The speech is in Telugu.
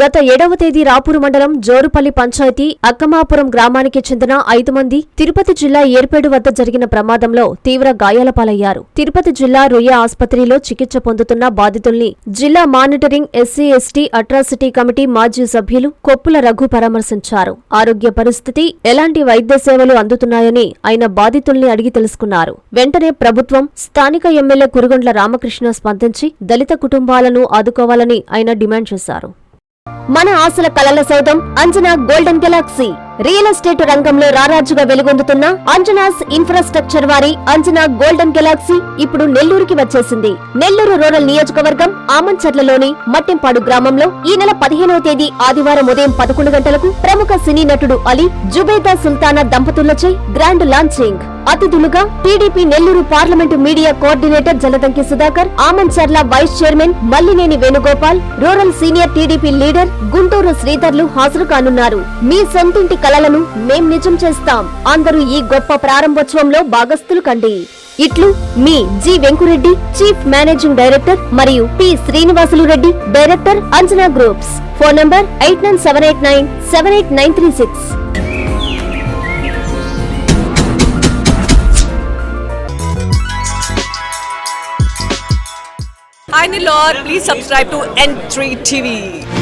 గత ఏడవ తేదీ రాపూరు మండలం జోరుపల్లి పంచాయతీ అక్కమాపురం గ్రామానికి చెందిన ఐదు మంది తిరుపతి జిల్లా ఏర్పేడు వద్ద జరిగిన ప్రమాదంలో తీవ్ర గాయాల పాలయ్యారు. తిరుపతి జిల్లా రొయ్య ఆసుపత్రిలో చికిత్స పొందుతున్న బాధితుల్ని జిల్లా monitoring SC ST atrocity committee మాజీ సభ్యులు కొప్పుల రఘు పరామర్శించారు. ఆరోగ్య పరిస్థితి ఎలాంటి వైద్య సేవలు అందుతున్నాయని ఆయన బాధితుల్ని అడిగి తెలుసుకున్నారు. వెంటనే ప్రభుత్వం స్థానిక ఎమ్మెల్యే కురుగొండ్ల రామకృష్ణ స్పందించి దళిత కుటుంబాలను ఆదుకోవాలని ఆయన డిమాండ్ చేశారు. మన ఆశల కలల సౌధం Anjana golden galaxy. Real estate రంగంలో రారాజుగా వెలుగొందుతున్న అంజనాస్ ఇన్ఫ్రాస్ట్రక్చర్ వారి అంజనా గోల్డెన్ గెలాక్సీ ఇప్పుడు నెల్లూరుకి వచ్చేసింది. నెల్లూరు రూరల్ నియోజకవర్గం ఆమంచర్లలోని మట్టింపాడు గ్రామంలో ఈ నెల పదిహేనవ తేదీ ఆదివారం ఉదయం పదకొండు గంటలకు ప్రముఖ సినీ నటుడు అలీ జుబేదా సుల్తానా దంపతులచే గ్రాండ్ లాంచింగ్. అతిథులుగా TDP Nellore parliament media coordinator Jaladanki Sudhakar Amancharla vice chairman Mallineni Venugopal rural senior TDP leader Guntur శ్రీధర్లు హాజరు కానున్నారు. మీ సొంతింటి కలలను మేం నిజం చేస్తాం. అందరూ ఈ గొప్ప ప్రారంభోత్సవంలో భాగస్థులు కండి. ఇట్లు మీ G Venkureddy chief managing director మరియు P Srinivasulu Reddy director Anjana groups. Phone number eight nine seven eight nine seven eight nine three six. Hi Nilor, please subscribe to N3 TV.